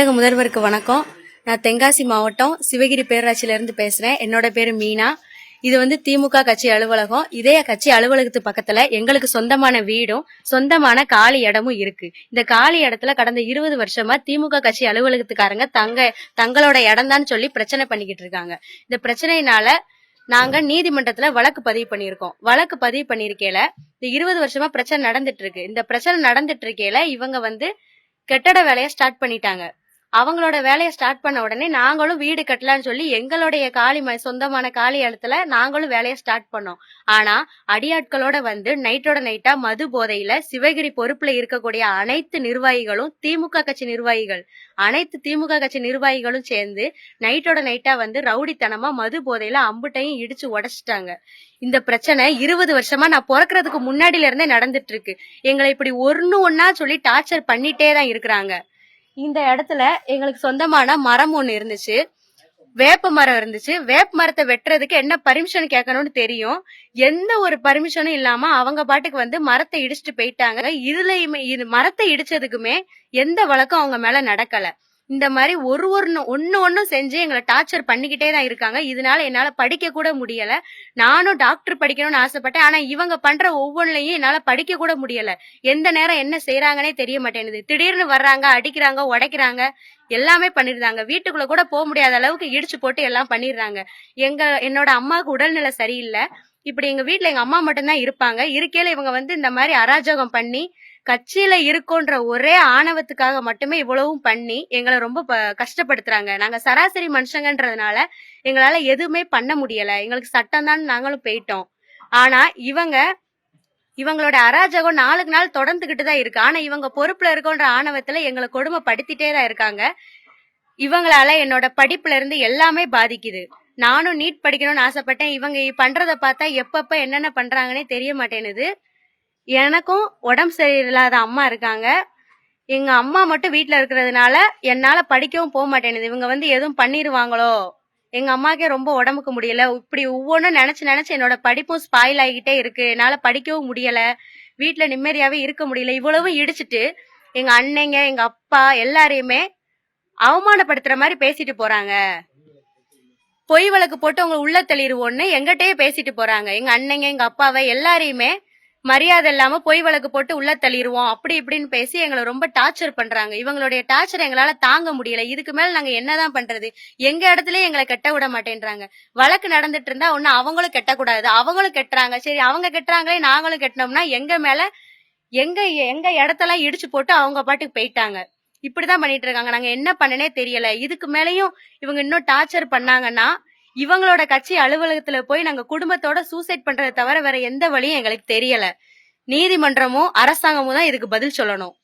தமிழக முதல்வருக்கு வணக்கம். நான் தென்காசி மாவட்டம் சிவகிரி பேரூராட்சியில இருந்து பேசுறேன். என்னோட பேரு மீனா. இது வந்து திமுக கட்சி அலுவலகம். இதே கட்சி அலுவலகத்து பக்கத்துல எங்களுக்கு சொந்தமான வீடும் சொந்தமான காலி இடமும் இருக்கு. இந்த காலி இடத்துல கடந்த இருபது வருஷமா திமுக கட்சி அலுவலகத்துக்காரங்க தங்க தங்களோட இடம் சொல்லி பிரச்சனை பண்ணிக்கிட்டு இருக்காங்க. இந்த பிரச்சனையினால நாங்க நீதிமன்றத்துல வழக்கு பதிவு பண்ணியிருக்கோம். வழக்கு பதிவு பண்ணிருக்கையில இந்த இருபது வருஷமா பிரச்சனை நடந்துட்டு இருக்கு. இந்த பிரச்சனை நடந்துட்டு இருக்கையில இவங்க வந்து கெட்டட வேலையை ஸ்டார்ட் பண்ணிட்டாங்க. அவங்களோட வேலையை ஸ்டார்ட் பண்ண உடனே நாங்களும் வீடு கட்டலாம்னு சொல்லி எங்களுடைய காலி ம- சொந்தமான காலி இடத்துல நாங்களும் வேலையை ஸ்டார்ட் பண்ணோம். ஆனா அடியாட்களோட வந்து நைட்டோட நைட்டா மது போதையில சிவகிரி பொறுப்புல இருக்கக்கூடிய அனைத்து நிர்வாகிகளும் திமுக கட்சி நிர்வாகிகள் அனைத்து திமுக கட்சி நிர்வாகிகளும் சேர்ந்து நைட்டோட நைட்டா வந்து ரவுடித்தனமா மது போதையில அம்புட்டையும் இடிச்சு உடச்சிட்டாங்க. இந்த பிரச்சனை இருபது வருஷமா நான் பிறக்கறதுக்கு முன்னாடில இருந்தே நடந்துட்டு இருக்கு. எங்களை இப்படி ஒன்னு ஒன்னா சொல்லி டார்ச்சர் பண்ணிட்டே தான் இருக்கிறாங்க. இந்த இடத்துல எங்களுக்கு சொந்தமான மரம் ஒண்ணு இருந்துச்சு. வேப்ப மரம் இருந்துச்சு. வேப்ப மரத்தை வெட்டுறதுக்கு என்ன பர்மிஷன் கேட்கணும்னு தெரியும். எந்த ஒரு பர்மிஷனும் இல்லாம அவங்க பாட்டுக்கு வந்து மரத்தை இடிச்சிட்டு போயிட்டாங்க. இதுலயுமே இது மரத்தை இடிச்சதுக்குமே எந்த வழக்கம் அவங்க மேல நடக்கல. இந்த மாதிரி ஒரு ஒரு ஒன்று ஒன்றும் செஞ்சு எங்களை டார்ச்சர் பண்ணிக்கிட்டே தான் இருக்காங்க. இதனால என்னால படிக்க கூட முடியல. நானும் டாக்டர் படிக்கணும்னு ஆசைப்பட்டேன். ஆனா இவங்க பண்ற ஒவ்வொன்றுலையும் என்னால படிக்க கூட முடியல. எந்த நேரம் என்ன செய்யறாங்கன்னே தெரிய மாட்டேங்குது. திடீர்னு வர்றாங்க அடிக்கிறாங்க உடைக்கிறாங்க எல்லாமே பண்ணிடுறாங்க. வீட்டுக்குள்ள கூட போக முடியாத அளவுக்கு இடிச்சு போட்டு எல்லாம் பண்ணிடுறாங்க. எங்க என்னோட அம்மாவுக்கு உடல்நிலை சரியில்லை. இப்படி எங்க வீட்டுல எங்க அம்மா மட்டும்தான் இருப்பாங்க. இருக்கையில இவங்க வந்து இந்த மாதிரி அராஜகம் பண்ணி கட்சியில இருக்கோன்ற ஒரே ஆணவத்துக்காக மட்டுமே இவ்வளவும் பண்ணி எங்களை ரொம்ப ப- கஷ்டப்படுத்துறாங்க. நாங்க சராசரி மனுஷங்கன்றதுனால எங்களால எதுவுமே பண்ண முடியல. எங்களுக்கு சட்டம் தான் நாங்களும் போயிட்டோம். ஆனா இவங்க இவங்களோட அராஜகம் நாளுக்கு நாள் தொடர்ந்துகிட்டு தான் இருக்கு. ஆனா இவங்க பொறுப்புல இருக்கோன்ற ஆணவத்துல எங்களை கொடுமைப்படுத்திட்டே தான் இருக்காங்க. இவங்களால என்னோட படிப்புல இருந்து எல்லாமே பாதிக்குது. நானும் நீட் படிக்கணும்னு ஆசைப்பட்டேன். இவங்க பண்றதை பார்த்தா எப்பப்ப என்னென்ன பண்றாங்கன்னே தெரிய மாட்டேனுது. எனக்கும் உடம்பு சரியில்லாத அம்மா இருக்காங்க. எங்க அம்மா மட்டும் வீட்டில் இருக்கிறதுனால என்னால படிக்கவும் போக மாட்டேனுது இவங்க வந்து எதுவும் பண்ணிருவாங்களோ? எங்க அம்மாக்கே ரொம்ப உடம்புக்கு முடியல. இப்படி ஒவ்வொன்றும் நினைச்சு நினைச்சு என்னோட படிப்பும் ஸ்பாயில் ஆகிக்கிட்டே இருக்கு. என்னால படிக்கவும் முடியல. வீட்டில் நிம்மதியாவே இருக்க முடியல. இவ்வளவும் இடிச்சிட்டு எங்க அண்ணங்க எங்க அப்பா எல்லாரையுமே அவமானப்படுத்துற மாதிரி பேசிட்டு போறாங்க. பொய் வழக்கு போட்டு உங்க உள்ள தெளிடுவோன்னு எங்கிட்டயே பேசிட்டு போறாங்க. எங்க அண்ணங்க எங்க அப்பாவை எல்லாரையுமே மரியாதை இல்லாம பொய் வழக்கு போட்டு உள்ள தள்ளிடுவோம் அப்படி இப்படின்னு பேசி எங்களை ரொம்ப டார்ச்சர் பண்றாங்க. இவங்களுடைய டார்ச்சர் எங்களால தாங்க முடியல. இதுக்கு மேல நாங்க என்னதான் பண்றது? எங்க இடத்துலயும் எங்களை கெட்ட விட மாட்டேன்றாங்க. வழக்கு நடந்துட்டு இருந்தா ஒண்ணு அவங்களும் கெட்டக்கூடாது. அவங்களும் கெட்டுறாங்க. சரி அவங்க கெட்டுறாங்களே நாங்களும் கெட்டினோம்னா எங்க மேல எங்க எங்க இடத்தெல்லாம் இடிச்சு போட்டு அவங்க பாட்டுக்கு போயிட்டாங்க. இப்படிதான் பண்ணிட்டு இருக்காங்க. நாங்க என்ன பண்ணனே தெரியல. இதுக்கு மேலயும் இவங்க இன்னும் டார்ச்சர் பண்ணாங்கன்னா இவங்களோட கட்சி அலுவலகத்துல போய் நாங்க குடும்பத்தோட சூசைட் பண்றதை தவிர வேற எந்த வழியும் எங்களுக்கு தெரியல. நீதிமன்றமும் அரசாங்கமும் தான் இதுக்கு பதில் சொல்லணும்.